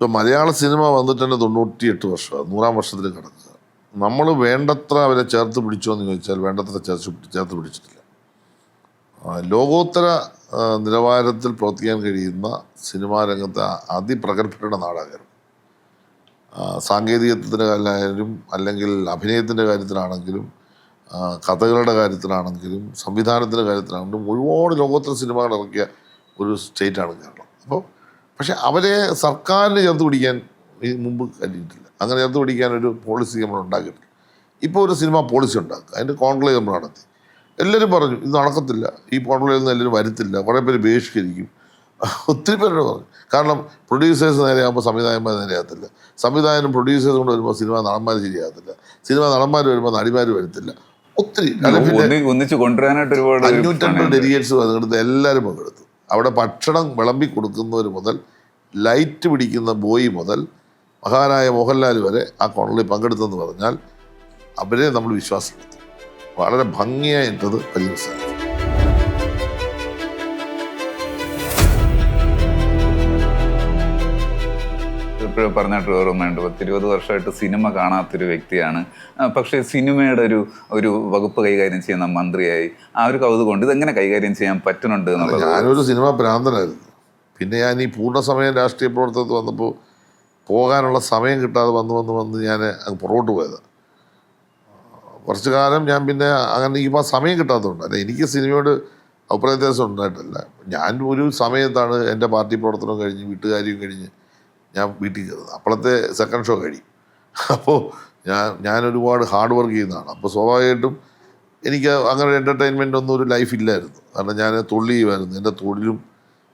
ഇപ്പം മലയാള സിനിമ വന്നിട്ട് തന്നെ തൊണ്ണൂറ്റിയെട്ട് വർഷമാണ് നൂറാം വർഷത്തിൽ കിടക്കുക. നമ്മൾ വേണ്ടത്ര അവരെ ചേർത്ത് പിടിച്ചോ എന്ന് ചോദിച്ചാൽ വേണ്ടത്ര ചേർത്ത് ചേർത്ത് പിടിച്ചിട്ടില്ല. ലോകോത്തര നിലവാരത്തിൽ പ്രവർത്തിക്കാൻ കഴിയുന്ന സിനിമാ രംഗത്തെ അതിപ്രഗത്ഭരുടെ നാടകരും സാങ്കേതികത്വത്തിന്റെ കാര്യത്തിലായാലും അല്ലെങ്കിൽ അഭിനയത്തിന്റെ കാര്യത്തിലാണെങ്കിലും കഥകളുടെ കാര്യത്തിലാണെങ്കിലും സംവിധാനത്തിന്റെ കാര്യത്തിലാണെങ്കിലും ഒരുപാട് ലോകോത്തര സിനിമകൾ ഇറക്കിയ ഒരു സ്റ്റേറ്റാണ് കേരളം. അപ്പോൾ പക്ഷെ അവരെ സർക്കാരിന് ചേർത്ത് പിടിക്കാൻ ഈ മുമ്പ് കഴിഞ്ഞിട്ടില്ല. അങ്ങനെ ചേർത്ത് പിടിക്കാൻ ഒരു പോളിസി നമ്മൾ ഉണ്ടാക്കിയിട്ടില്ല. ഇപ്പോൾ ഒരു സിനിമ പോളിസി ഉണ്ടാക്കുക. അതിന്റെ കോൺക്ലേവ് നമ്മൾ നടത്തി. എല്ലാവരും പറഞ്ഞു ഇത് നടക്കത്തില്ല. ഈ കോൺക്ലേവിൽ നിന്ന് എല്ലാവരും വരുത്തില്ല. കുറേ പേര് ബഹിഷ്കരിക്കും. ഒത്തിരി പേരോട് പറഞ്ഞു. കാരണം പ്രൊഡ്യൂസേഴ്സ് നേരെയാകുമ്പോൾ സംവിധായകന്മാർ നേരെയാകത്തില്ല സംവിധായകനും പ്രൊഡ്യൂസേഴ്സ് കൊണ്ട് വരുമ്പോൾ സിനിമ നടന്മാർ ശരിയാകത്തില്ല. സിനിമ നടന്മാർ വരുമ്പോൾ നടിമാർ വരത്തില്ല. ഒത്തിരി. ഒന്നിച്ച് കൊണ്ടുവരാനായിട്ട് ഒരുപാട് അഞ്ഞൂറ്റൻപത് ഡെലിഗേറ്റ്സ് പങ്കെടുത്ത് എല്ലാവരും പങ്കെടുത്തു. അവിടെ ഭക്ഷണം വിളമ്പി കൊടുക്കുന്നവർ മുതൽ ലൈറ്റ് പിടിക്കുന്ന ബോയി മുതൽ മഹാനായ മോഹൻലാൽ വരെ ആ കോണലിൽ പങ്കെടുത്തെന്ന് പറഞ്ഞാൽ അവരെ നമ്മൾ വിശ്വാസപ്പെടുത്തും. വളരെ ഭംഗിയായിട്ടത് പര്യവസാനം ഇപ്പോഴും പറഞ്ഞിട്ട് ഓർമ്മയുണ്ട്. പത്തിരുപത് വർഷമായിട്ട് സിനിമ കാണാത്തൊരു വ്യക്തിയാണ്. പക്ഷേ സിനിമയുടെ ഒരു ഒരു വകുപ്പ് കൈകാര്യം ചെയ്യുന്ന മന്ത്രിയായി ആ ഒരു കൗതുകമുണ്ട് ഇതെങ്ങനെ കൈകാര്യം ചെയ്യാൻ പറ്റുന്നുണ്ട് എന്നുള്ളത്? ഞാനൊരു സിനിമ ഭ്രാന്തനായിരുന്നു. പിന്നെ ഞാൻ ഈ പൂർണസമയം രാഷ്ട്രീയ പ്രവർത്തനത്തിൽ വന്നപ്പോൾ പോകാനുള്ള സമയം കിട്ടാതെ വന്ന് വന്ന് വന്ന് ഞാൻ അങ്ങ് പുറകോട്ട് പോയത്. കുറച്ച് കാലം ഞാൻ പിന്നെ അങ്ങനെ ഈ ആ സമയം കിട്ടാത്തതുകൊണ്ട് അല്ല എനിക്ക് സിനിമയോട് അഭിപ്രായ വ്യത്യാസം ഉണ്ടായിട്ടല്ല. ഞാൻ ഒരു സമയത്താണ് എന്റെ പാർട്ടി പ്രവർത്തനം കഴിഞ്ഞ് വീട്ടുകാരിയും കഴിഞ്ഞ് ഞാൻ വീട്ടിൽ കയറുന്നത് അപ്പോഴത്തെ സെക്കൻഡ് ഷോ കഴിയും അപ്പോൾ ഞാൻ ഞാൻ ഒരുപാട് ഹാർഡ് വർക്ക് ചെയ്യുന്നതാണ്. അപ്പോൾ സ്വാഭാവികമായിട്ടും എനിക്ക് അങ്ങനെ എന്റർടൈൻമെന്റ് ഒന്നും ഒരു ലൈഫ് ഇല്ലായിരുന്നു. കാരണം ഞാൻ തൊഴിൽ ചെയ്യുമായിരുന്നു. എന്റെ തൊഴിലും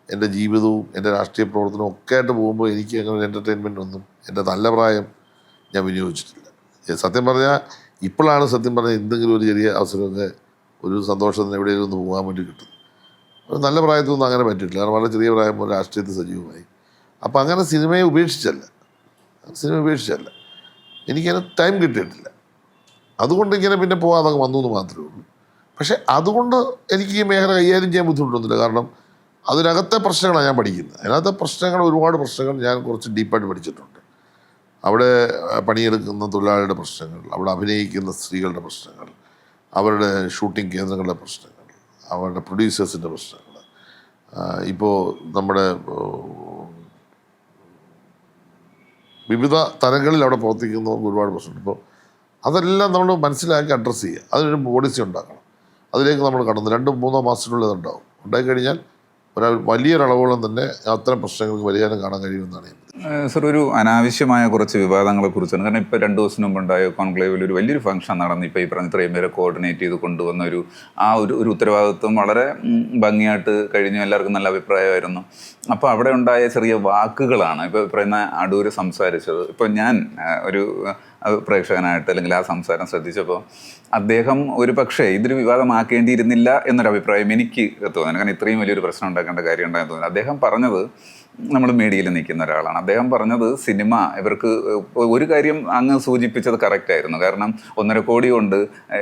എന്റെ ജീവിതവും എന്റെ രാഷ്ട്രീയ പ്രവർത്തനവും ഒക്കെ ആയിട്ട് പോകുമ്പോൾ എനിക്ക് അങ്ങനെ ഒരു എന്റർടൈൻമെന്റ് ഒന്നും എന്റെ നല്ല പ്രായം ഞാൻ വിനിയോഗിച്ചിട്ടില്ല. സത്യം പറഞ്ഞാൽ ഇപ്പോഴാണ് സത്യം പറഞ്ഞാൽ എന്തെങ്കിലും ഒരു ചെറിയ അവസരമൊക്കെ ഒരു സന്തോഷത്തിന് എവിടെയെങ്കിലും ഒന്ന് പോകാൻ വേണ്ടി കിട്ടും നല്ല നല്ല പ്രായത്തിലൊന്നും അങ്ങനെ പറ്റിയിട്ടില്ല. കാരണം വളരെ ചെറിയ പ്രായം രാഷ്ട്രീയത്തിൽ സജീവമായി. അപ്പം അങ്ങനെ സിനിമയെ ഉപേക്ഷിച്ചല്ല. സിനിമ ഉപേക്ഷിച്ചല്ല. എനിക്കതിന് ടൈം കിട്ടിയിട്ടില്ല. അതുകൊണ്ട് ഇങ്ങനെ പിന്നെ പോകാതെ വന്നു എന്ന് മാത്രമേ ഉള്ളൂ. പക്ഷേ അതുകൊണ്ട് എനിക്ക് ഈ മേഖല കൈകാര്യം ചെയ്യാൻ ബുദ്ധിമുട്ടൊന്നുമില്ല. കാരണം അതിനകത്തെ പ്രശ്നങ്ങളാണ് ഞാൻ പഠിക്കുന്നത്. അതിനകത്തെ പ്രശ്നങ്ങൾ ഒരുപാട് പ്രശ്നങ്ങൾ ഞാൻ കുറച്ച് ഡീപ്പായിട്ട് പഠിച്ചിട്ടുണ്ട്. അവിടെ പണിയെടുക്കുന്ന തൊഴിലാളിയുടെ പ്രശ്നങ്ങൾ അവിടെ അഭിനയിക്കുന്ന സ്ത്രീകളുടെ പ്രശ്നങ്ങൾ അവരുടെ ഷൂട്ടിംഗ് കേന്ദ്രങ്ങളുടെ പ്രശ്നങ്ങൾ അവരുടെ പ്രൊഡ്യൂസേഴ്സിന്റെ പ്രശ്നങ്ങൾ. ഇപ്പോൾ നമ്മുടെ വിവിധ തലങ്ങളിൽ അവിടെ പ്രവർത്തിക്കുന്നവർക്ക് ഒരുപാട് പ്രശ്നമുണ്ട്. ഇപ്പോൾ അതെല്ലാം നമ്മൾ മനസ്സിലാക്കി അഡ്രസ്സ് ചെയ്യുക. അതിനൊരു പോളിസി ഉണ്ടാക്കണം. അതിലേക്ക് നമ്മൾ കടന്നു രണ്ടോ മൂന്നോ മാസത്തിനുള്ളിൽ അതുണ്ടാവും. ഉണ്ടായിക്കഴിഞ്ഞാൽ ഒരാൾ വലിയൊരളവോളം തന്നെ അത്തരം പ്രശ്നങ്ങൾക്ക് പരിഹാരം കാണാൻ കഴിയുമെന്നാണ് സർ ഒരു അനാവശ്യമായ കുറച്ച് വിവാദങ്ങളെ കുറിച്ചാണ്. കാരണം ഇപ്പോൾ രണ്ട് ദിവസം മുമ്പ് ഉണ്ടായ കോൺക്ലേവിൽ ഒരു വലിയൊരു ഫംഗ്ഷൻ നടന്നു ഇപ്പോൾ ഈ പറഞ്ഞ ഇത്രയും പേരെ കോർഡിനേറ്റ് ചെയ്ത് കൊണ്ടുവന്ന ഒരു ആ ഒരു ഒരു ഉത്തരവാദിത്വം വളരെ ഭംഗിയായിട്ട് കഴിഞ്ഞു. എല്ലാവർക്കും നല്ല അഭിപ്രായമായിരുന്നു. അപ്പോൾ അവിടെ ഉണ്ടായ ചെറിയ വാക്കുകളാണ് ഇപ്പോൾ പറയുന്ന അടൂര് സംസാരിച്ചത്. ഇപ്പോൾ ഞാൻ ഒരു പ്രേക്ഷകനായിട്ട് അല്ലെങ്കിൽ ആ സംസാരം ശ്രദ്ധിച്ചപ്പോൾ അദ്ദേഹം ഒരു പക്ഷേ ഇതൊരു വിവാദമാക്കേണ്ടിയിരുന്നില്ല എന്നൊരു അഭിപ്രായം എനിക്ക് തോന്നുന്നു. കാരണം ഇത്രയും വലിയൊരു പ്രശ്നം ഉണ്ടാക്കേണ്ട കാര്യം ഉണ്ടായെന്ന് തോന്നുന്നു. അദ്ദേഹം പറഞ്ഞത് നമ്മൾ മീഡിയയിൽ നിൽക്കുന്ന ഒരാളാണ്. അദ്ദേഹം പറഞ്ഞത് സിനിമ ഇവർക്ക് ഒരു കാര്യം അങ്ങ് സൂചിപ്പിച്ചത് കറക്റ്റ് ആയിരുന്നു. കാരണം ഒന്നര കോടി കൊണ്ട്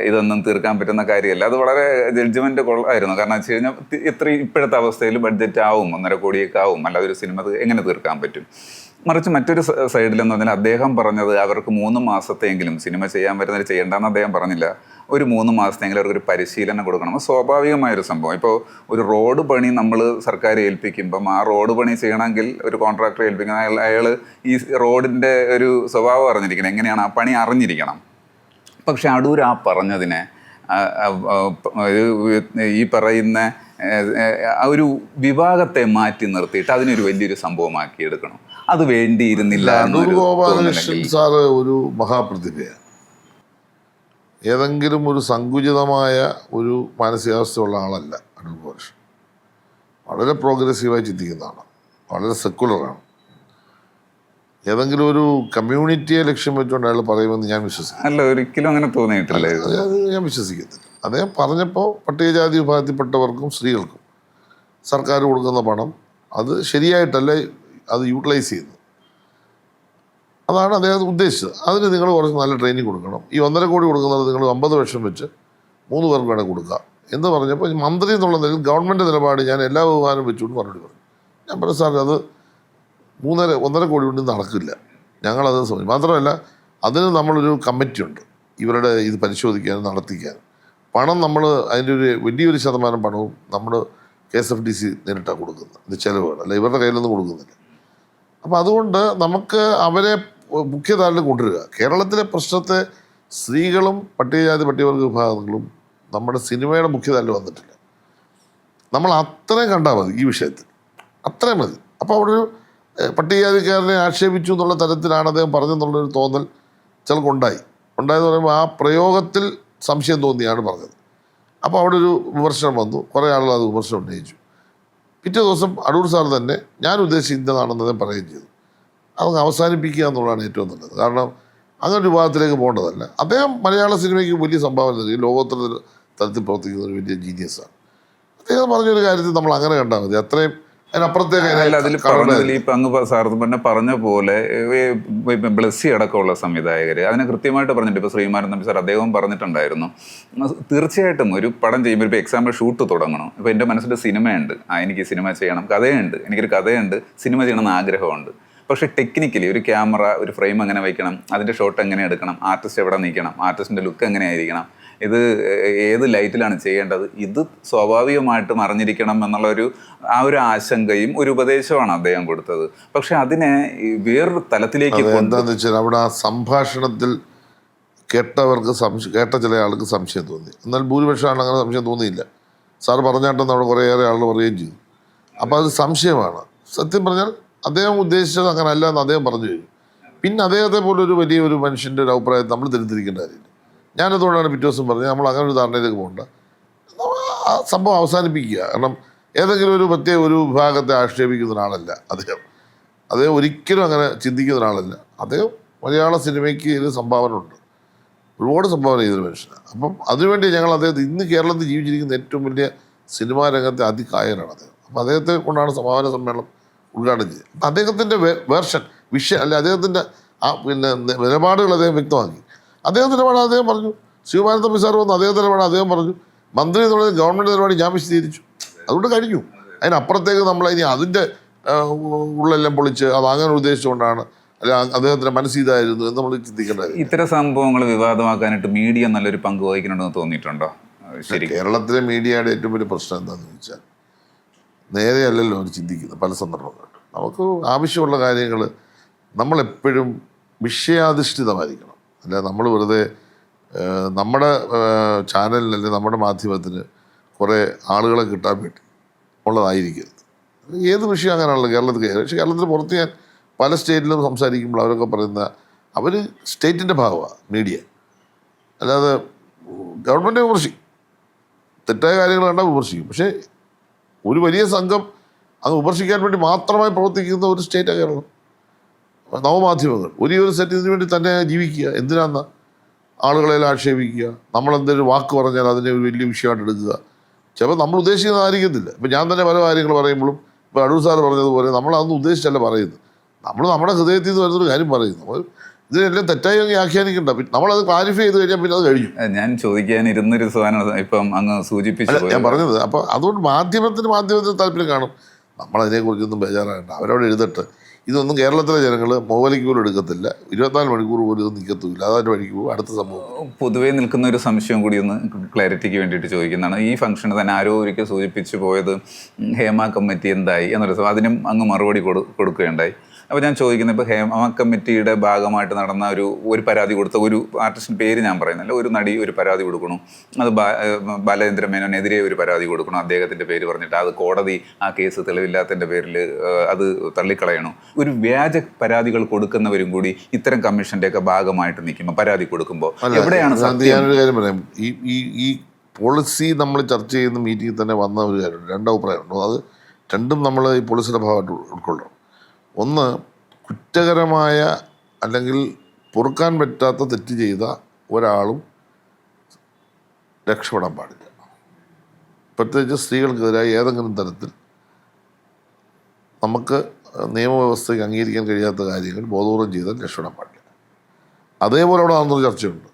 ഇതൊന്നും തീർക്കാൻ പറ്റുന്ന കാര്യമല്ല. അത് വളരെ ജഡ്ജ്മെന്റ് കൊള്ളായിരുന്നു കാരണം വെച്ച് കഴിഞ്ഞാൽ ഇത്ര ഇപ്പോഴത്തെ അവസ്ഥയിൽ ബഡ്ജറ്റ് ആവും ഒന്നര കോടിയൊക്കെ ആവും. അല്ലാതെ ഒരു സിനിമ എങ്ങനെ തീർക്കാൻ പറ്റും? മറിച്ച് മറ്റൊരു സൈഡിലെന്ന് പറഞ്ഞാൽ അദ്ദേഹം പറഞ്ഞത് അവർക്ക് മൂന്ന് മാസത്തെയെങ്കിലും സിനിമ ചെയ്യാൻ വരുന്നവർ ചെയ്യേണ്ടെന്ന് അദ്ദേഹം പറഞ്ഞില്ല. ഒരു മൂന്ന് മാസത്തെങ്കിലും അവർക്ക് ഒരു പരിശീലനം കൊടുക്കണം. സ്വാഭാവികമായൊരു സംഭവം. ഇപ്പോൾ ഒരു റോഡ് പണി നമ്മൾ സർക്കാർ ഏൽപ്പിക്കുമ്പം ആ റോഡ് പണി ചെയ്യണമെങ്കിൽ ഒരു കോൺട്രാക്ടറെ ഏൽപ്പിക്കണം. അയാൾ അയാൾ ഈ റോഡിന്റെ ഒരു സ്വഭാവം അറിഞ്ഞിരിക്കണം. എങ്ങനെയാണ് ആ പണി അറിഞ്ഞിരിക്കണം. പക്ഷെ അടൂർ ആ പറഞ്ഞതിനെ ഈ പറയുന്ന ആ ഒരു വിഭാഗത്തെ മാറ്റി നിർത്തിയിട്ട് അതിനൊരു വലിയൊരു സംഭവമാക്കി എടുക്കണം. അത് വേണ്ടിയിരുന്നില്ല സാറ് ഒരു മഹാപ്രതിഭയാണ്. ഏതെങ്കിലും ഒരു സങ്കുചിതമായ ഒരു മാനസികാവസ്ഥയുള്ള ആളല്ല അടൂർ ഗോപാലകൃഷ്ണൻ വളരെ പ്രോഗ്രസീവായി ചിന്തിക്കുന്നതാണ്. വളരെ സെക്കുലറാണ് ഏതെങ്കിലും ഒരു കമ്മ്യൂണിറ്റിയെ ലക്ഷ്യം വെച്ചുകൊണ്ട് അയാൾ പറയുമെന്ന് ഞാൻ വിശ്വസിക്കുന്നു. അല്ല ഒരിക്കലും അങ്ങനെ തോന്നിയിട്ടില്ല. അത് ഞാൻ വിശ്വസിക്കുന്നില്ല അദ്ദേഹം പറഞ്ഞപ്പോൾ പട്ടികജാതി വിഭാഗത്തിൽപ്പെട്ടവർക്കും സ്ത്രീകൾക്കും സർക്കാർ കൊടുക്കുന്ന പണം അത് ശരിയായിട്ടല്ല അത് യൂട്ടിലൈസ് ചെയ്യുന്നത്. അതാണ് അദ്ദേഹം ഉദ്ദേശിച്ചത്. അതിന് നിങ്ങൾ കുറച്ച് നല്ല ട്രെയിനിങ് കൊടുക്കണം. ഈ ഒന്നര കോടി കൊടുക്കുന്നത് നിങ്ങൾ അമ്പത് ലക്ഷം വെച്ച് മൂന്ന് പേർക്ക് വേണേൽ കൊടുക്കുക എന്ന് പറഞ്ഞപ്പോൾ മന്ത്രി എന്നുള്ള നിലയിൽ ഗവൺമെന്റ് നിലപാട് ഞാൻ എല്ലാ ബഹുമാനം വെച്ചുകൊണ്ട് മറുപടി പറഞ്ഞു ഞാൻ പറഞ്ഞു സാറിന് അത് മൂന്നര ഒന്നര കോടി കൊണ്ട് നടക്കില്ല. ഞങ്ങളത് ശ്രമിച്ചു മാത്രമല്ല അതിന് നമ്മളൊരു കമ്മിറ്റി ഉണ്ട്. ഇവരുടെ ഇത് പരിശോധിക്കാൻ നടത്തിക്കാനും പണം നമ്മൾ അതിന്റെ ഒരു വലിയൊരു ശതമാനം പണവും നമ്മൾ K S F D C നേരിട്ടാണ് കൊടുക്കുന്നത്. ഇത് ചിലവുകൾ അല്ല ഇവരുടെ കയ്യിലൊന്നും കൊടുക്കുന്നില്ല. അപ്പോൾ അതുകൊണ്ട് നമുക്ക് അവരെ മുഖ്യധാരയിൽ കൊണ്ടുവരിക. കേരളത്തിലെ പ്രശ്നത്തെ സ്ത്രീകളും പട്ടികജാതി പട്ടികവർഗ വിഭാഗങ്ങളും നമ്മുടെ സിനിമയുടെ മുഖ്യധാരയിൽ വന്നിട്ടില്ല. നമ്മൾ അത്രയും കണ്ടാൽ മതി ഈ വിഷയത്തിൽ. അത്രയും മതി. അപ്പോൾ അവിടെ ഒരു പട്ടികജാതിക്കാരനെ ആക്ഷേപിച്ചു എന്നുള്ള തരത്തിലാണ് അദ്ദേഹം പറഞ്ഞെന്നുള്ളൊരു തോന്നൽ ചിലർക്ക് ഉണ്ടായി ഉണ്ടായെന്ന് പറയുമ്പോൾ ആ പ്രയോഗത്തിൽ സംശയം തോന്നിയാണ് പറഞ്ഞത്. അപ്പോൾ അവിടെ ഒരു വിമർശനം വന്നു. കുറേ ആളുകൾ അത് വിമർശനം ഉന്നയിച്ചു. പിറ്റേ ദിവസം അടൂർ സാർ തന്നെ ഞാൻ അദ്ദേഹം പറയുകയും ചെയ്തു. അത് അവസാനിപ്പിക്കുക എന്നുള്ളതാണ് ഏറ്റവും നല്ലത്. കാരണം അങ്ങനെ ഒരു വിഭാഗത്തിലേക്ക് പോകേണ്ടതല്ല. അദ്ദേഹം മലയാള സിനിമയ്ക്ക് വലിയ സംഭാവന നൽകി. ലോകോത്തര തലത്തിൽ പ്രവർത്തിക്കുന്ന ഒരു വലിയ ജീനിയസാണ് അദ്ദേഹം പറഞ്ഞൊരു കാര്യത്തിൽ നമ്മൾ അങ്ങനെ കണ്ടാൽ മതി. അത്രയും അങ്ങ് സാർ തന്നെ പറഞ്ഞ പോലെ ബ്ലസ്സി അടക്കമുള്ള സംവിധായകർ അതിനെ കൃത്യമായിട്ട് പറഞ്ഞിട്ട് ഇപ്പോൾ ശ്രീമാരൻ തമ്പി സാർ അദ്ദേഹം പറഞ്ഞിട്ടുണ്ടായിരുന്നു. തീർച്ചയായിട്ടും ഒരു പടം ചെയ്യുമ്പോൾ ഇപ്പോൾ എക്സാമ്പിൾ ഷൂട്ട് തുടങ്ങണം. ഇപ്പോൾ എന്റെ മനസ്സിൽ സിനിമയുണ്ട്. ആ എനിക്ക് സിനിമ ചെയ്യണം. കഥയുണ്ട്. എനിക്കൊരു കഥയുണ്ട്. സിനിമ ചെയ്യണമെന്ന് ആഗ്രഹമുണ്ട്. പക്ഷെ ടെക്നിക്കലി ഒരു ക്യാമറ ഒരു ഫ്രെയിം എങ്ങനെ വയ്ക്കണം അതിന്റെ ഷോട്ട് എങ്ങനെ എടുക്കണം ആർട്ടിസ്റ്റ് എവിടെ നിൽക്കണം ആർട്ടിസ്റ്റിന്റെ ലുക്ക് എങ്ങനെ ആയിരിക്കണം ഇത് ഏത് ലൈറ്റിലാണ് ചെയ്യേണ്ടത് ഇത് സ്വാഭാവികമായിട്ടും അറിഞ്ഞിരിക്കണം എന്നുള്ള ഒരു ആ ഒരു ആശങ്കയും ഒരു ഉപദേശമാണ് അദ്ദേഹം കൊടുത്തത്. പക്ഷെ അതിനെ വേറൊരു തലത്തിലേക്ക് എന്താണെന്ന് വെച്ചാൽ അവിടെ ആ സംഭാഷണത്തിൽ കേട്ടവർക്ക് സംശയം കേട്ട ചില ആൾക്ക് സംശയം തോന്നി. എന്നാൽ ഭൂരിപക്ഷം ആൾ അങ്ങനെ സംശയം തോന്നിയില്ല. സാർ പറഞ്ഞാട്ടെന്ന് അവിടെ കുറേയേറെ ആളുകൾ പറയുകയും ചെയ്തു. അപ്പോൾ അത് സംശയമാണ്. സത്യം പറഞ്ഞാൽ അദ്ദേഹം ഉദ്ദേശിച്ചത് അങ്ങനെ അല്ല എന്ന് അദ്ദേഹം പറഞ്ഞു കഴിഞ്ഞു. പിന്നെ അദ്ദേഹത്തെ ഒരു വലിയ ഒരു മനുഷ്യന്റെ ഒരു അഭിപ്രായം നമ്മൾ തിരുത്തിരിക്കേണ്ട കാര്യമില്ല. ഞാനതുകൊണ്ടാണ് പിറ്റേ ദിവസം പറഞ്ഞത് നമ്മൾ അങ്ങനെ ഒരു ധാരണയിലേക്ക് പോകണ്ട. സംഭവം അവസാനിപ്പിക്കുക. കാരണം ഏതെങ്കിലും ഒരു പ്രത്യേക ഒരു വിഭാഗത്തെ ആക്ഷേപിക്കുന്ന ഒരാളല്ല അദ്ദേഹം. അദ്ദേഹം ഒരിക്കലും അങ്ങനെ ചിന്തിക്കുന്ന ഒരാളല്ല. അദ്ദേഹം മലയാള സിനിമയ്ക്ക് ഒരു സംഭാവന ഉണ്ട് ഒരുപാട് സംഭാവന ചെയ്തൊരു മനുഷ്യനാണ്. അപ്പം അതിനുവേണ്ടി ഞങ്ങൾ അദ്ദേഹത്തെ ഇന്ന് കേരളത്തിൽ ജീവിച്ചിരിക്കുന്ന ഏറ്റവും വലിയ സിനിമാ രംഗത്തെ അതികായനാണ് അദ്ദേഹം. അപ്പം അദ്ദേഹത്തെ കൊണ്ടാണ് സമാപന സമ്മേളനം ഉദ്ഘാടനം ചെയ്തത് അപ്പം അദ്ദേഹത്തിന്റെ വേർഷൻ വിഷയം അല്ലെ അദ്ദേഹത്തിന്റെ ആ പിന്നെ നിലപാടുകൾ അദ്ദേഹം വ്യക്തമാക്കി. അദ്ദേഹം നിലപാട് അദ്ദേഹം പറഞ്ഞു. ശിവമാനന്ദ മിസാർ സാർ വന്ന് അദ്ദേഹം നിലപാട് അദ്ദേഹം പറഞ്ഞു. മന്ത്രി എന്നുള്ളത് ഗവൺമെന്റ് നിലപാട് ഞാൻ വിശദീകരിച്ചു. അതുകൊണ്ട് കഴിഞ്ഞു. അതിനപ്പുറത്തേക്ക് നമ്മൾ ഇനി അതിന്റെ ഉള്ളെല്ലാം പൊളിച്ച് അത് അങ്ങനെ ഉദ്ദേശിച്ചുകൊണ്ടാണ് അല്ല അദ്ദേഹത്തിന്റെ മനസ്സിതായിരുന്നു എന്ന് നമ്മൾ ചിന്തിക്കേണ്ടത് ഇത്തരം സംഭവങ്ങൾ വിവാദമാക്കാനായിട്ട് മീഡിയ നല്ലൊരു പങ്ക് വഹിക്കുന്നുണ്ടെന്ന് തോന്നിയിട്ടുണ്ടോ? ശരി കേരളത്തിലെ മീഡിയയുടെ ഏറ്റവും വലിയ പ്രശ്നം എന്താണെന്ന് ചോദിച്ചാൽ നേരെയല്ലല്ലോ അവർ ചിന്തിക്കുന്നത് പല സന്ദർഭങ്ങളിലും നമുക്ക് ആവശ്യമുള്ള കാര്യങ്ങൾ നമ്മളെപ്പോഴും വിഷയാധിഷ്ഠിതമായിരിക്കണം. അല്ല നമ്മൾ വെറുതെ നമ്മുടെ ചാനലിന് അല്ലെങ്കിൽ നമ്മുടെ മാധ്യമത്തിന് കുറേ ആളുകളെ കിട്ടാൻ വേണ്ടി ഉള്ളതായിരിക്കരുത്. ഏത് വിഷയം അങ്ങനെയാണല്ലോ കേരളത്തിൽ പക്ഷേ കേരളത്തിന് പുറത്ത് ഞാൻ പല സ്റ്റേറ്റിലും സംസാരിക്കുമ്പോൾ അവരൊക്കെ പറയുന്ന അവർ സ്റ്റേറ്റിന്റെ ഭാഗമാണ് മീഡിയ. അല്ലാതെ ഗവൺമെന്റ് വിമർശിക്കും. തെറ്റായ കാര്യങ്ങൾ കണ്ടാൽ വിമർശിക്കും. പക്ഷേ ഒരു വലിയ സംഘം അത് വിമർശിക്കാൻ വേണ്ടി മാത്രമായി പ്രവർത്തിക്കുന്ന ഒരു സ്റ്റേറ്റാണ് കേരളം. നവമാധ്യമങ്ങൾ ഒരേ ഒരു സെറ്റ് ഇതിനു വേണ്ടി തന്നെ ജീവിക്കുക. എന്തിനാന്ന്? ആളുകളെല്ലാം ആക്ഷേപിക്കുക. നമ്മളെന്തൊരു വാക്ക് പറഞ്ഞാൽ അതിനെ ഒരു വലിയ വിഷയമായിട്ട് എടുക്കുക. ചിലപ്പോൾ നമ്മൾ ഉദ്ദേശിക്കുന്നതായിരിക്കത്തില്ല ഇപ്പം ഞാൻ തന്നെ പല കാര്യങ്ങൾ പറയുമ്പോഴും ഇപ്പോൾ അടൂർ സാർ പറഞ്ഞതുപോലെ നമ്മൾ അന്ന് ഉദ്ദേശിച്ചല്ല പറയുന്നത്. നമ്മൾ നമ്മുടെ ഹൃദയത്തിൽ നിന്ന് വരുന്നൊരു കാര്യം പറയുന്നു. ഇതിനെല്ലാം തെറ്റായി അങ്ങ് വ്യാഖ്യാനിക്കണ്ട. പിന്നെ നമ്മളത് ക്ലാരിഫൈ ചെയ്ത് കഴിഞ്ഞാൽ പിന്നെ അത് കഴിഞ്ഞു ഞാൻ ചോദിക്കാനിരുന്നൊരു സാധനം ഇപ്പം അങ്ങ് സൂചിപ്പിച്ചു ഞാൻ. പറഞ്ഞത് അപ്പോൾ അതുകൊണ്ട് മാധ്യമത്തിന് മാധ്യമത്തിന് താല്പര്യം കാണും. നമ്മളതിനെക്കുറിച്ചൊന്നും ബേജാറാകണ്ട. അവരോട് എഴുതട്ടെ. ഇതൊന്നും കേരളത്തിലെ ജനങ്ങൾ മോവലിക്ക് പോലും എടുക്കത്തില്ല. ഇരുപത്തിനാല് മണിക്കൂർ പോലും ഇത് നിൽക്കത്തില്ല അതായിട്ട് വഴിക്ക് പോകും. അടുത്ത സംഭവം. പൊതുവേ നിൽക്കുന്ന ഒരു സംശയം കൂടി ഒന്ന് ക്ലാരിറ്റിക്ക് വേണ്ടിയിട്ട് ചോദിക്കുന്നതാണ്. ഈ ഫംഗ്ഷന് തന്നെ ആരോ ഒരിക്കൽ സൂചിപ്പിച്ചു പോയത് ഹേമ കമ്മിറ്റി എന്തായി എന്നൊരു അതിനും അങ്ങ് മറുപടി കൊടു കൊടുക്കുകയുണ്ടായി. അപ്പോൾ ഞാൻ ചോദിക്കുന്നത് ഇപ്പോൾ ഹേമ കമ്മിറ്റിയുടെ ഭാഗമായിട്ട് നടന്ന ഒരു ഒരു പരാതി കൊടുത്ത ഒരു ആർട്ടിസ്റ്റിന്റെ പേര് ഞാൻ പറയുന്നില്ല. ഒരു നടി ഒരു പരാതി കൊടുക്കണം അത് ബാലചന്ദ്ര മേനോനെതിരെ ഒരു പരാതി കൊടുക്കണം അദ്ദേഹത്തിന്റെ പേര് പറഞ്ഞിട്ട് അത് കോടതി ആ കേസ് തെളിവില്ലാത്തതിന്റെ പേരിൽ അത് തള്ളിക്കളയണം. ഒരു വ്യാജ പരാതികൾ കൊടുക്കുന്നവരും കൂടി ഇത്തരം കമ്മീഷന്റെയൊക്കെ ഭാഗമായിട്ട് നിൽക്കുമ്പോൾ പരാതി കൊടുക്കുമ്പോൾ എവിടെയാണ് സത്യം? ഞാനൊരു കാര്യം പറയാം. ഈ ഈ ഈ പോളിസി നമ്മൾ ചർച്ച ചെയ്യുന്ന മീറ്റിങ്ങിൽ തന്നെ വന്ന ഒരു കാര്യമുണ്ട്. രണ്ട് അഭിപ്രായമുണ്ട് അത് രണ്ടും നമ്മൾ ഈ പോളിസിയുടെ ഭാഗമായിട്ട് ഉൾക്കൊള്ളണം. ഒന്ന് കുറ്റകരമായ അല്ലെങ്കിൽ പൊറുക്കാൻ പറ്റാത്ത തെറ്റ് ചെയ്ത ഒരാളും രക്ഷപ്പെടാൻ പാടില്ല. പ്രത്യേകിച്ച് സ്ത്രീകൾക്കെതിരായ ഏതെങ്കിലും തരത്തിൽ നമുക്ക് നിയമവ്യവസ്ഥയ്ക്ക് അംഗീകരിക്കാൻ കഴിയാത്ത കാര്യങ്ങൾ ബോധപൂർവം ചെയ്താൽ രക്ഷപ്പെടാൻ പാടില്ല. അതേപോലെ അവിടെ നടന്നൊരു ചർച്ചയുണ്ട്.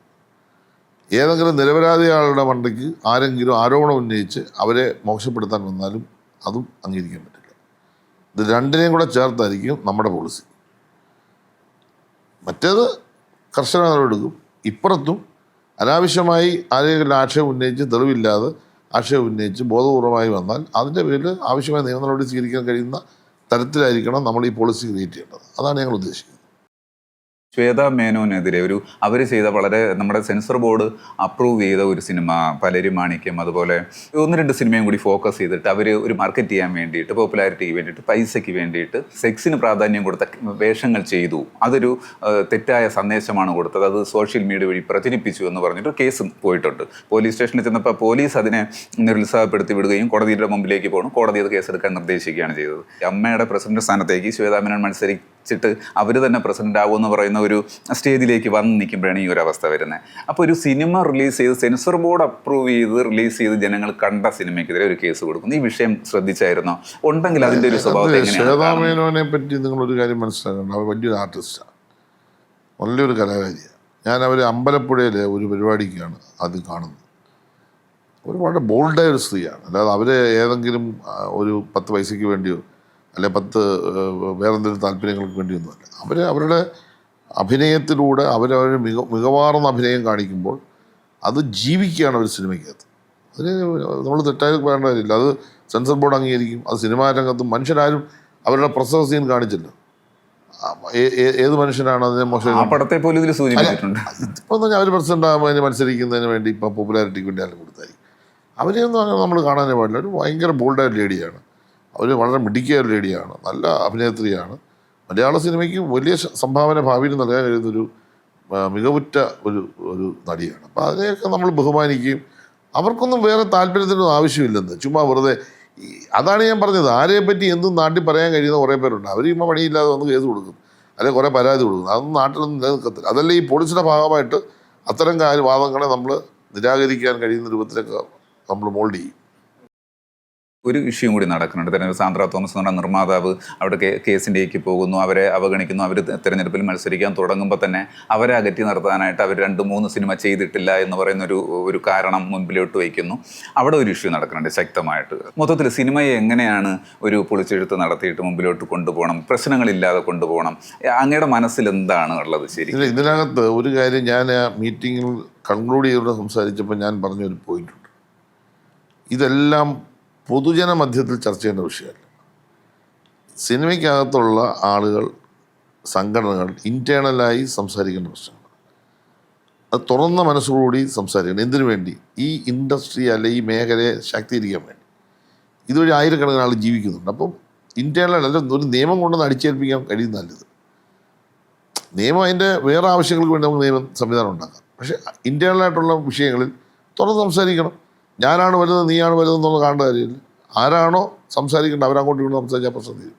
ഏതെങ്കിലും നിരപരാധിയാളുടെ മണ്ടയ്ക്ക് ആരെങ്കിലും ആരോപണം ഉന്നയിച്ച് അവരെ മോശപ്പെടുത്താൻ വന്നാലും അതും അംഗീകരിക്കാൻ പറ്റില്ല. ഇത് രണ്ടിനെയും കൂടെ ചേർത്തായിരിക്കും നമ്മുടെ പോളിസി മറ്റേത് കർശന നടപടിയെടുക്കും ഇപ്പുറത്തും അനാവശ്യമായി ആരെങ്കിലും ആക്ഷേപം ഉന്നയിച്ച് തെളിവില്ലാതെ ആക്ഷേപം ഉന്നയിച്ച് ബോധപൂർവമായി വന്നാൽ അതിന്റെ പേരിൽ ആവശ്യമായ നിയമ നടപടി സ്വീകരിക്കാൻ കഴിയുന്ന തരത്തിലായിരിക്കണം നമ്മൾ ഈ പോളിസി ക്രിയേറ്റ് ചെയ്യേണ്ടത്. അതാണ് ഞങ്ങൾ ഉദ്ദേശിക്കുന്നത്. ശ്വേത മേനോനെതിരെ ഒരു അവർ ചെയ്ത വളരെ നമ്മുടെ സെൻസർ ബോർഡ് അപ്രൂവ് ചെയ്ത ഒരു സിനിമ പലരും മാണിക്യം അതുപോലെ ഒന്ന് രണ്ട് സിനിമയും കൂടി ഫോക്കസ് ചെയ്തിട്ട് അവർ ഒരു മാർക്കറ്റ് ചെയ്യാൻ വേണ്ടിയിട്ട് പോപ്പുലാരിറ്റിക്ക് വേണ്ടിയിട്ട് പൈസയ്ക്ക് വേണ്ടിയിട്ട് സെക്സിന് പ്രാധാന്യം കൊടുത്ത വേഷങ്ങൾ ചെയ്തു. അതൊരു തെറ്റായ സന്ദേശമാണ് കൊടുത്തത്. അത് സോഷ്യൽ മീഡിയ വഴി പ്രചരിപ്പിച്ചു എന്ന് പറഞ്ഞിട്ട് കേസ് പോയിട്ടുണ്ട്. പോലീസ് സ്റ്റേഷനിൽ ചെന്നപ്പോൾ പോലീസ് അതിനെ നിരുത്സാഹപ്പെടുത്തി വിടുകയും കോടതിയുടെ മുമ്പിലേക്ക് പോകണം. കോടതി അത് കേസെടുക്കാൻ നിർദ്ദേശിക്കുകയാണ് ചെയ്തത്. അമ്മയുടെ പ്രസിഡന്റ് സ്ഥാനത്തേക്ക് ശ്വേതാമേനോൻ മത്സരിച്ചിട്ട് അവർ തന്നെ പ്രസിഡന്റ് ആകുമെന്ന് പറയുന്ന ഒരു സ്റ്റേജിലേക്ക് വന്ന് നിൽക്കുമ്പോഴാണ് ഈ ഒരു അവസ്ഥ വരുന്നത്. അപ്പോൾ ഒരു സിനിമ റിലീസ് ചെയ്ത് സെൻസർ ബോർഡ് അപ്രൂവ് ചെയ്ത് റിലീസ് ചെയ്ത് ജനങ്ങൾ കണ്ട സിനിമയ്ക്കെതിരെ ഒരു കേസ് കൊടുക്കുന്നു. ഈ വിഷയം ശ്രദ്ധിച്ചായിരുന്നോ? ഉണ്ടെങ്കിൽ അതിന്റെ ഒരു സ്വഭാവം? ശ്വേതാമേനോനെ പറ്റി നിങ്ങളൊരു കാര്യം മനസ്സിലാക്കണം. അവർ വലിയൊരു ആർട്ടിസ്റ്റാണ് വലിയൊരു കലാകാരിയാണ് ഞാൻ അവർ അമ്പലപ്പുഴയിൽ ഒരു പരിപാടിക്കാണ് അത് കാണുന്നത്. ഒരുപാട് ബോൾഡായ ഒരു സ്ത്രീയാണ്. അല്ലാതെ അവരെ ഏതെങ്കിലും ഒരു പത്ത് പൈസയ്ക്ക് വേണ്ടിയോ അല്ലെ പത്ത് വേറെന്തെങ്കിലും താല്പര്യങ്ങൾക്ക് വേണ്ടിയൊന്നുമല്ല അവർ അവരുടെ അഭിനയത്തിലൂടെ അവരവർ മിക മികവാർന്ന അഭിനയം കാണിക്കുമ്പോൾ അത് ജീവിക്കുകയാണ് ഒരു സിനിമയ്ക്കകത്ത്. അതിന് നമ്മൾ തെറ്റായി പറയേണ്ട കാര്യമില്ല. അത് സെൻസർ ബോർഡ് അംഗീകരിക്കും. അത് സിനിമാ രംഗത്തും മനുഷ്യരാരും അവരുടെ പ്രസവ സീൻ കാണിച്ചില്ല. ഏത് മനുഷ്യനാണ് അതിനെ മോശം? പടത്തെ പോലും ഇതിൽ സൂചിപ്പിച്ചിട്ടുണ്ട്. ഇപ്പം തന്നെ അവർ പ്രസിഡന്റ് ആകുമ്പോൾ മത്സരിക്കുന്നതിന് വേണ്ടി ഇപ്പം പോപ്പുലാരിറ്റിക്ക് വേണ്ടി ആരും കൊടുത്തായി. അവരെയൊന്നും അങ്ങനെ നമ്മൾ കാണാനേ പാടില്ല. ഒരു ഭയങ്കര ബോൾഡായ ലേഡിയാണ്. അവർ വളരെ മിടുക്കിയ ലേഡിയാണ്. നല്ല അഭിനേത്രിയാണ് മലയാള സിനിമയ്ക്ക് വലിയ സംഭാവന ഭാവിയിൽ നൽകാൻ കഴിയുന്നൊരു മികവുറ്റ ഒരു ഒരു നടിയാണ്. അപ്പോൾ അതിനെയൊക്കെ നമ്മൾ ബഹുമാനിക്കുകയും അവർക്കൊന്നും വേറെ താല്പര്യത്തിനൊന്നും ആവശ്യമില്ലെന്ന്. ചുമ്മാ വെറുതെ അതാണ് ഞാൻ പറഞ്ഞത്. ആരെയെ പറ്റി എന്തും നാട്ടിൽ പറയാൻ കഴിയുന്ന കുറേ പേരുണ്ട്. അവർ ചുമ്മാ പണിയില്ലാതെ വന്ന് കേസ് കൊടുക്കും. അല്ലെങ്കിൽ കുറേ പരാതി കൊടുക്കും. അതൊന്നും നാട്ടിലൊന്നും നിലനിൽക്കത്തില്ല. അതല്ല ഈ പോളിസിയുടെ ഭാഗമായിട്ട് അത്തരം കാര്യ വാദങ്ങളെ നമ്മൾ നിരാകരിക്കാൻ കഴിയുന്ന രൂപത്തിലൊക്കെ നമ്മൾ മോൾഡ് ചെയ്യും. ഒരു വിഷയം കൂടി നടക്കുന്നുണ്ട്. തെരഞ്ഞെടുപ്പ് സാന്ദ്ര തോമസ് എന്ന് പറഞ്ഞ നിർമ്മാതാവ് അവിടെ കേസിന്റെക്ക് പോകുന്നു. അവരെ അവഗണിക്കുന്നു. അവർ തെരഞ്ഞെടുപ്പിൽ മത്സരിക്കാൻ തുടങ്ങുമ്പോൾ തന്നെ അവരെ അകറ്റി നിർത്താനായിട്ട് അവർ രണ്ട് മൂന്ന് സിനിമ ചെയ്തിട്ടില്ല എന്ന് പറയുന്ന ഒരു ഒരു കാരണം മുൻപിലോട്ട് വയ്ക്കുന്നു. അവിടെ ഒരു ഇഷ്യൂ നടക്കുന്നുണ്ട് ശക്തമായിട്ട്. മൊത്തത്തിൽ സിനിമയെ എങ്ങനെയാണ് ഒരു പൊളിച്ചെഴുത്ത് നടത്തിയിട്ട് മുമ്പിലോട്ട് കൊണ്ടുപോകണം? പ്രശ്നങ്ങളില്ലാതെ കൊണ്ടുപോകണം? അങ്ങയുടെ മനസ്സിൽ എന്താണ് ഉള്ളത് ശരി ഇതിനകത്ത് ഒരു കാര്യം ഞാൻ മീറ്റിങ്ങിൽ കൺക്ലൂഡ് ചെയ്തുകൊണ്ട് സംസാരിച്ചപ്പോൾ ഞാൻ പറഞ്ഞൊരു പോയിന്റ് ഇതെല്ലാം പൊതുജന മധ്യത്തിൽ ചർച്ച ചെയ്യേണ്ട വിഷയമല്ല. സിനിമയ്ക്കകത്തുള്ള ആളുകൾ സംഘടനകൾ ഇന്റേണലായി സംസാരിക്കേണ്ട പ്രശ്നമാണ് അത് തുറന്ന മനസ്സോടുകൂടി സംസാരിക്കണം. എന്തിനു വേണ്ടി? ഈ ഇൻഡസ്ട്രി അല്ലെ ഈ മേഖലയെ ശാക്തീകരിക്കാൻ വേണ്ടി. ഇതുവഴി ആയിരക്കണക്കിന് ആൾ ജീവിക്കുന്നുണ്ട്. അപ്പം ഇന്റേണൽ അല്ല ഒരു നിയമം കൊണ്ടൊന്ന് അടിച്ചേൽപ്പിക്കാൻ കഴിയുന്ന നല്ലത്. നിയമം അതിന്റെ വേറെ ആവശ്യങ്ങൾക്ക് വേണ്ടി നമുക്ക് നിയമം സംവിധാനം ഉണ്ടാക്കാം. പക്ഷേ ഇന്റേണലായിട്ടുള്ള വിഷയങ്ങളിൽ തുറന്ന് സംസാരിക്കണം. ഞാനാണ് വലുത് നീയാണ് വലുതെന്നുള്ള കാണേണ്ട കാര്യമില്ല. ആരാണോ സംസാരിക്കേണ്ടത് അവരങ്ങോട്ട് ഇങ്ങോട്ടും സംസാരിച്ചാൽ പ്രശ്നം തീരും.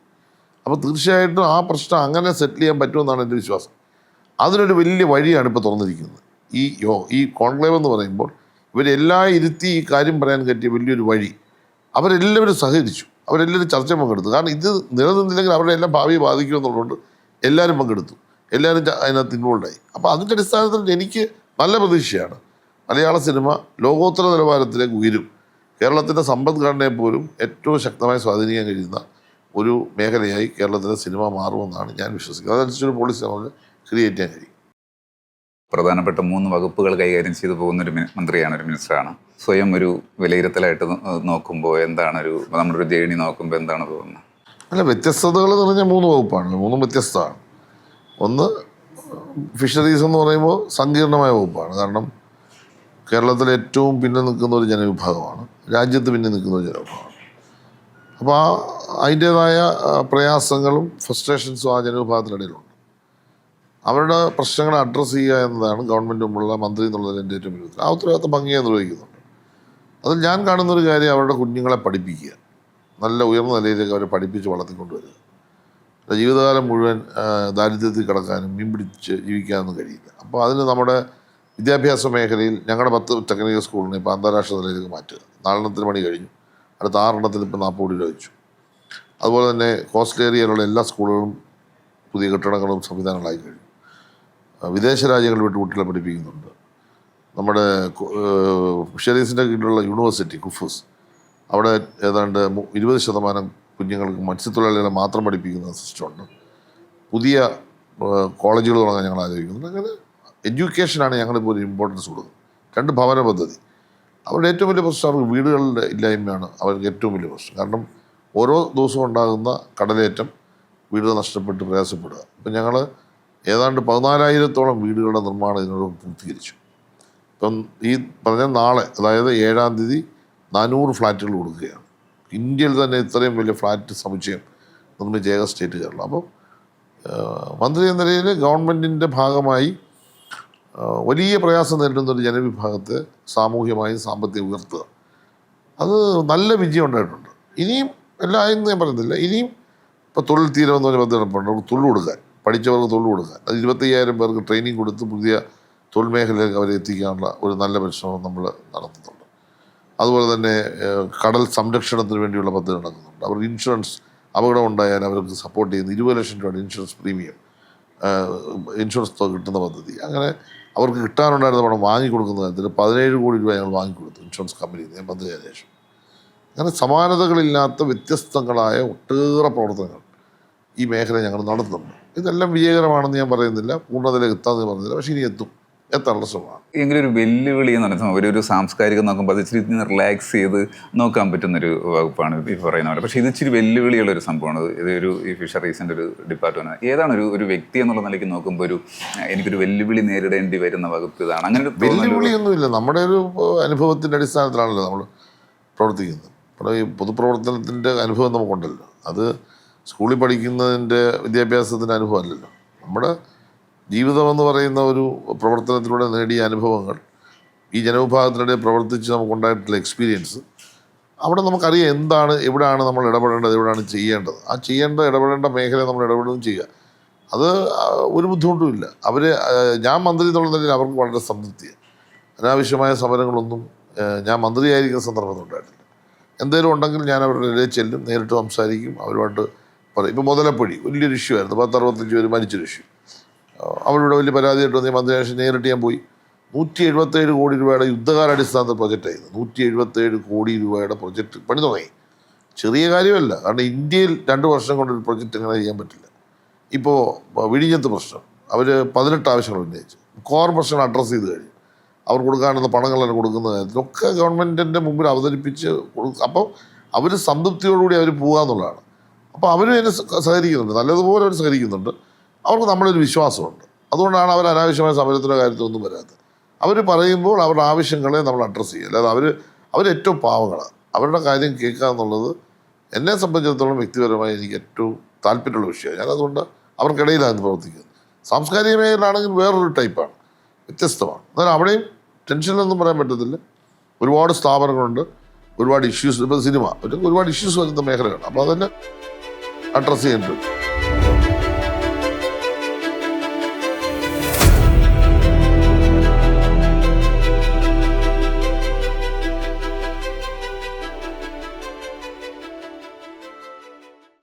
അപ്പോൾ തീർച്ചയായിട്ടും ആ പ്രശ്നം അങ്ങനെ സെറ്റിൽ ചെയ്യാൻ പറ്റുമെന്നാണ് എന്റെ വിശ്വാസം. അതിനൊരു വലിയ വഴിയാണ് ഇപ്പോൾ തുറന്നിരിക്കുന്നത്. ഈ യോ ഈ കോൺക്ലേവ് എന്ന് പറയുമ്പോൾ ഇവരെല്ലാം ഇരുത്തി ഈ കാര്യം പറയാൻ പറ്റിയ വലിയൊരു വഴി അവരെല്ലാവരും സഹകരിച്ചു. അവരെല്ലാവരും ചർച്ച പങ്കെടുത്തു. കാരണം ഇത് നിലനിന്നില്ലെങ്കിൽ അവരുടെ എല്ലാം ഭാവിയെ ബാധിക്കുമെന്നുള്ളതുകൊണ്ട് എല്ലാവരും പങ്കെടുത്തു. എല്ലാവരും അതിനകത്ത് അതിനകത്ത് ഇൻവോൾവായി അപ്പോൾ അതിന്റെ അടിസ്ഥാനത്തിൽ എനിക്ക് നല്ല പ്രതീക്ഷയാണ്. മലയാള സിനിമ ലോകോത്തര നിലവാരത്തിലേക്ക് ഉയരും. കേരളത്തിന്റെ സമ്പദ്ഘടനയെ പോലും ഏറ്റവും ശക്തമായി സ്വാധീനിക്കാൻ കഴിയുന്ന ഒരു മേഖലയായി കേരളത്തിലെ സിനിമ മാറുമെന്നാണ് ഞാൻ വിശ്വസിക്കുന്നത്. അതനുസരിച്ചൊരു പോളിസി നമുക്ക് ക്രിയേറ്റ് ചെയ്യാൻ കഴിയും. പ്രധാനപ്പെട്ട മൂന്ന് വകുപ്പുകൾ കൈകാര്യം ചെയ്തു പോകുന്ന ഒരു മന്ത്രിയാണ് ഒരു മിനിസ്റ്ററാണ്. സ്വയം ഒരു വിലയിരുത്തലായിട്ട് നോക്കുമ്പോൾ എന്താണ് ഒരു നമ്മുടെ ഒരു ജേണി നോക്കുമ്പോൾ എന്താണ് തോന്നുന്നത്? അല്ല വ്യത്യസ്തതകൾ എന്ന് പറഞ്ഞാൽ മൂന്ന് വകുപ്പാണ്. മൂന്നും വ്യത്യസ്തമാണ്. ഒന്ന് ഫിഷറീസ് എന്ന് പറയുമ്പോൾ സങ്കീർണമായ വകുപ്പാണ്. കാരണം കേരളത്തിൽ ഏറ്റവും പിന്നെ നിൽക്കുന്ന ഒരു ജനവിഭാഗമാണ്. രാജ്യത്ത് പിന്നെ നിൽക്കുന്ന ഒരു ജനവിഭാഗമാണ്. അപ്പോൾ ആ അതിന്റേതായ പ്രയാസങ്ങളും ഫ്രസ്ട്രേഷൻസും ആ ജനവിഭാഗത്തിനിടയിലുണ്ട്. അവരുടെ പ്രശ്നങ്ങൾ അഡ്രസ്സ് ചെയ്യുക എന്നതാണ് ഗവൺമെന്റ് മുമ്പുള്ള മന്ത്രി എന്നുള്ളതിൽ എന്റെ ഏറ്റവും വലിയ ആ ഉത്തരവാദിത്തം ഭംഗിയായി നിർവഹിക്കുന്നുണ്ട്. അതിൽ ഞാൻ കാണുന്നൊരു കാര്യം അവരുടെ കുഞ്ഞുങ്ങളെ പഠിപ്പിക്കുക. നല്ല ഉയർന്ന നിലയിലേക്ക് അവരെ പഠിപ്പിച്ച് വളർത്തിക്കൊണ്ടുവരിക. ജീവിതകാലം മുഴുവൻ ദാരിദ്ര്യത്തിൽ കിടക്കാനും മീൻ പിടിച്ച് ജീവിക്കാനൊന്നും കഴിയില്ല. അപ്പോൾ അതിന് നമ്മുടെ വിദ്യാഭ്യാസ മേഖലയിൽ ഞങ്ങളുടെ പത്ത് ടെക്നിക്കൽ സ്കൂളിനെ ഇപ്പോൾ അന്താരാഷ്ട്ര നിലയിലേക്ക് മാറ്റുക. നാലെണ്ണത്തിന് പണി കഴിഞ്ഞു. അടുത്ത ആറെണ്ണത്തിൽ ഇപ്പോൾ നാൽപ്പത് കോടി രൂപ വെച്ചു. അതുപോലെ തന്നെ കോസ്റ്റൽ ഏരിയയിലുള്ള എല്ലാ സ്കൂളുകളും പുതിയ കെട്ടിടങ്ങളും സംവിധാനങ്ങളായി കഴിഞ്ഞു. വിദേശ രാജ്യങ്ങളിൽ വിട്ട് കുട്ടികളെ പഠിപ്പിക്കുന്നുണ്ട്. നമ്മുടെ ഫിഷറീസിന്റെ കീഴിലുള്ള യൂണിവേഴ്സിറ്റി കുഫൂസ് അവിടെ ഏതാണ്ട് ഇരുപത് ശതമാനം കുഞ്ഞുങ്ങൾക്ക് മത്സ്യത്തൊഴിലാളികളെ മാത്രം പഠിപ്പിക്കുന്ന സിസ്റ്റമുണ്ട് പുതിയ കോളേജുകൾ തുടങ്ങാൻ ഞങ്ങൾ ആലോചിക്കുന്നുണ്ട് അങ്ങനെ എഡ്യൂക്കേഷനാണ് ഞങ്ങളിപ്പോൾ ഒരു ഇമ്പോർട്ടൻസ് കൊടുക്കുന്നത്. രണ്ട് ഭവന പദ്ധതി. അവരുടെ ഏറ്റവും വലിയ പ്രശ്നം അവർക്ക് വീടുകളുടെ ഇല്ലായ്മയാണ് അവർക്ക് ഏറ്റവും വലിയ പ്രശ്നം. കാരണം ഓരോ ദിവസവും ഉണ്ടാകുന്ന കടലേറ്റം വീട് നഷ്ടപ്പെട്ട് പ്രയാസപ്പെടുക. ഇപ്പം ഞങ്ങൾ ഏതാണ്ട് പതിനാലായിരത്തോളം വീടുകളുടെ നിർമ്മാണം ഇതിനോട് പൂർത്തീകരിച്ചു. ഇപ്പം ഈ പറഞ്ഞ നാളെ അതായത് ഏഴാം തീയതി നാനൂറ് ഫ്ലാറ്റുകൾ കൊടുക്കുകയാണ്. ഇന്ത്യയിൽ തന്നെ ഇത്രയും വലിയ ഫ്ലാറ്റ് സമുച്ചയം നിർമ്മിച്ച ഏക സ്റ്റേറ്റ് കേരളം. അപ്പം ഏഹ്, മന്ത്രി എന്ന നിലയിൽ ഗവൺമെന്റിന്റെ ഭാഗമായി വലിയ പ്രയാസം നേരിടുന്ന ഒരു ജനവിഭാഗത്തെ സാമൂഹ്യമായും സാമ്പത്തികം ഉയർത്തുക. അത് നല്ല വിജയം ഉണ്ടായിട്ടുണ്ട്. ഇനിയും എല്ലാ ഇന്ന് ഞാൻ പറയുന്നില്ല. ഇനിയും ഇപ്പോൾ തൊഴിൽ തീരം എന്ന് പറഞ്ഞ പദ്ധതി അവർക്ക് തൊഴിൽ കൊടുക്കാൻ പഠിച്ചവർക്ക് തൊഴിൽ കൊടുക്കാൻ അത് ഇരുപത്തയ്യായിരം പേർക്ക് ട്രെയിനിങ് കൊടുത്ത് പുതിയ തൊഴിൽ മേഖലയിലേക്ക് അവരെ എത്തിക്കാനുള്ള ഒരു നല്ല പരിശ്രമം നമ്മൾ നടത്തുന്നുണ്ട്. അതുപോലെ തന്നെ കടൽ സംരക്ഷണത്തിന് വേണ്ടിയുള്ള പദ്ധതി നടക്കുന്നുണ്ട്. അവർക്ക് ഇൻഷുറൻസ് അപകടം ഉണ്ടായാൽ അവർക്ക് സപ്പോർട്ട് ചെയ്യുന്ന ഇരുപത് ലക്ഷം രൂപയുടെ ഇൻഷുറൻസ് പ്രീമിയം ഇൻഷുറൻസ് കിട്ടുന്ന പദ്ധതി. അങ്ങനെ അവർക്ക് കിട്ടാനുണ്ടായിരുന്ന പണം വാങ്ങിക്കൊടുക്കുന്ന കാര്യത്തിൽ പതിനേഴ് കോടി രൂപ ഞങ്ങൾ വാങ്ങിക്കൊടുത്തു ഇൻഷുറൻസ് കമ്പനി ഞാൻ മന്ത്രിയായ ശേഷം. അങ്ങനെ സമാനതകളില്ലാത്ത വ്യത്യസ്തങ്ങളായ ഒട്ടേറെ പ്രവർത്തനങ്ങൾ ഈ മേഖല ഞങ്ങൾ നടത്തുന്നുണ്ട്. ഇതെല്ലാം വിജയകരമാണെന്ന് ഞാൻ പറയുന്നില്ല പൂർണതയിലേക്ക് എത്താമെന്ന് പറയുന്നില്ല പക്ഷേ ഇനി എത്തും. എത്താനുള്ള സ്വഭാവം എങ്കിലും ഒരു വെല്ലുവിളി എന്ന് പറയുന്നത് ഒരു ഒരു സാംസ്കാരികം നോക്കുമ്പോൾ അത് ഇച്ചിരി റിലാക്സ് ചെയ്ത് നോക്കാൻ പറ്റുന്നൊരു വകുപ്പാണ് ഈ പറയുന്ന പോലെ പക്ഷേ ഇത് ഇച്ചിരി വെല്ലുവിളിയുള്ള ഒരു സംഭവമാണ്. ഇത് ഒരു ഈ ഫിഷറീസിന്റെ ഒരു ഡിപ്പാർട്ട്മെന്റ് ഏതാണ് ഒരു ഒരു വ്യക്തി എന്നുള്ള നിലയ്ക്ക് നോക്കുമ്പോൾ ഒരു എനിക്കൊരു വെല്ലുവിളി നേരിടേണ്ടി വരുന്ന വകുപ്പ് ഇതാണ്. അങ്ങനെ ഒരു വെല്ലുവിളിയൊന്നുമില്ല. നമ്മുടെ ഒരു അനുഭവത്തിന്റെ അടിസ്ഥാനത്തിലാണല്ലോ നമ്മൾ പ്രവർത്തിക്കുന്നത്. നമ്മുടെ ഈ പൊതുപ്രവർത്തനത്തിന്റെ അനുഭവം നമുക്കുണ്ടല്ലോ. അത് സ്കൂളിൽ പഠിക്കുന്നതിന്റെ വിദ്യാഭ്യാസത്തിന്റെ അനുഭവമല്ലല്ലോ. നമ്മുടെ ജീവിതം എന്ന് പറയുന്ന ഒരു പ്രവർത്തനത്തിലൂടെ നേടിയ അനുഭവങ്ങൾ ഈ ജനവിഭാഗത്തിനിടെ പ്രവർത്തിച്ച് നമുക്കുണ്ടായിട്ടുള്ള എക്സ്പീരിയൻസ് അവിടെ നമുക്കറിയാം എന്താണ് എവിടെയാണ് നമ്മൾ ഇടപെടേണ്ടത് എവിടെയാണ് ചെയ്യേണ്ടത്. ആ ചെയ്യേണ്ട ഇടപെടേണ്ട മേഖല നമ്മൾ ഇടപെടുകയും ചെയ്യുക. അത് ഒരു ബുദ്ധിമുട്ടുമില്ല അവർ ഞാൻ മന്ത്രി എന്നുള്ള നിലയിൽ അവർക്ക് വളരെ സംതൃപ്തിയാണ്. അനാവശ്യമായ സമരങ്ങളൊന്നും ഞാൻ മന്ത്രിയായിരിക്കുന്ന സന്ദർഭത്തിൽ ഉണ്ടായിട്ടില്ല. എന്തെങ്കിലും ഉണ്ടെങ്കിൽ ഞാൻ അവരുടെ ഇടയിൽ ചെല്ലും നേരിട്ട് സംസാരിക്കും അവരുമായിട്ട് പറയും. ഇപ്പോൾ മുതലപ്പൊഴി വലിയൊരു ഇഷ്യൂ ആയിരുന്നു. പത്ത് അറുപത്തഞ്ച് പേര് മരിച്ചൊരു ഇഷ്യൂ അവരുടെ വലിയ പരാതിയായിട്ട് വന്നേ മന്ത്രിയാശം നേരിട്ട് ഞാൻ പോയി. നൂറ്റി എഴുപത്തേഴ് കോടി രൂപയുടെ യുദ്ധകാലാടിസ്ഥാനത്തിൽ പ്രൊജക്റ്റായിരുന്നു നൂറ്റി എഴുപത്തേഴ് കോടി രൂപയുടെ പ്രൊജക്റ്റ് പണി തുടങ്ങി. ചെറിയ കാര്യമല്ല. കാരണം ഇന്ത്യയിൽ രണ്ട് വർഷം കൊണ്ട് ഒരു പ്രൊജക്റ്റ് അങ്ങനെ ചെയ്യാൻ പറ്റില്ല. ഇപ്പോൾ വിഴിഞ്ഞത്ത് പ്രശ്നം. അവർ പതിനെട്ട് ആവശ്യങ്ങൾ ഉന്നയിച്ചു. കോർ പ്രശ്നം അഡ്രസ്സ് ചെയ്ത് കഴിഞ്ഞു. അവർ കൊടുക്കാനുള്ള പണങ്ങളെല്ലാം കൊടുക്കുന്ന കാര്യത്തിലൊക്കെ ഗവൺമെന്റിന്റെ മുമ്പിൽ അവതരിപ്പിച്ച് അപ്പോൾ അവർ സംതൃപ്തിയോടുകൂടി അവർ പോകുക എന്നുള്ളതാണ്. അപ്പോൾ അവരും എന്നെ സഹകരിക്കുന്നുണ്ട്. നല്ലതുപോലെ അവർ സഹകരിക്കുന്നുണ്ട്. അവർക്ക് നമ്മളൊരു വിശ്വാസമുണ്ട്. അതുകൊണ്ടാണ് അവർ അനാവശ്യമായ സമരത്തിന്റെ കാര്യത്തിലൊന്നും വരാത്തത്. അവർ പറയുമ്പോൾ അവരുടെ ആവശ്യങ്ങളെ നമ്മൾ അഡ്രസ്സ് ചെയ്യുക. അല്ലാതെ അവർ അവരേറ്റവും പാവങ്ങളാണ് അവരുടെ കാര്യം കേൾക്കുക എന്നുള്ളത് എന്നെ സംബന്ധിച്ചിടത്തോളം വ്യക്തിപരമായി എനിക്ക് ഏറ്റവും താല്പര്യമുള്ള വിഷയമാണ്. ഞാനതുകൊണ്ട് അവർക്കിടയിലാണ് പ്രവർത്തിക്കുന്നത്. സാംസ്കാരിക മേഖലയിലാണെങ്കിൽ വേറൊരു ടൈപ്പാണ് വ്യത്യസ്തമാണ്. എന്നാൽ അവിടെയും ടെൻഷനിലൊന്നും പറയാൻ പറ്റത്തില്ല. ഒരുപാട് സ്ഥാപനങ്ങളുണ്ട്. ഒരുപാട് ഇഷ്യൂസ് ഇപ്പോൾ സിനിമ. ഒരുപാട് ഇഷ്യൂസ് വരുന്ന മേഖലകളാണ്. അപ്പോൾ അതന്നെ അഡ്രസ്സ് ചെയ്യേണ്ടതുണ്ട്